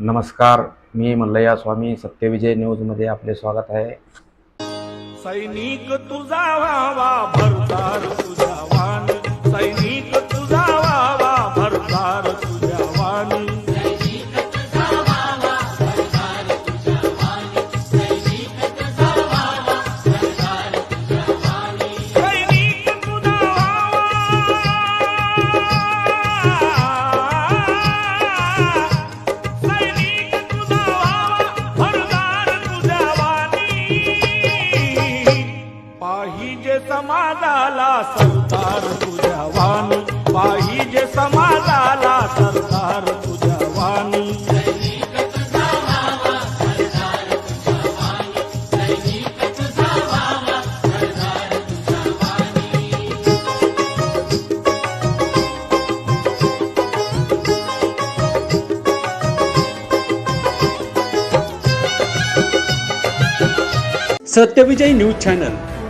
नमस्कार मी मल्लया स्वामी सत्यविजय न्यूजमध्ये आपले स्वागत आहे. सैनिक तुझा पाहिजे समाजाला सरदार तुझ्या वाणी. पाहिजे समाजाला सरदार तुझ्या वाणी. Satyavijay news channel.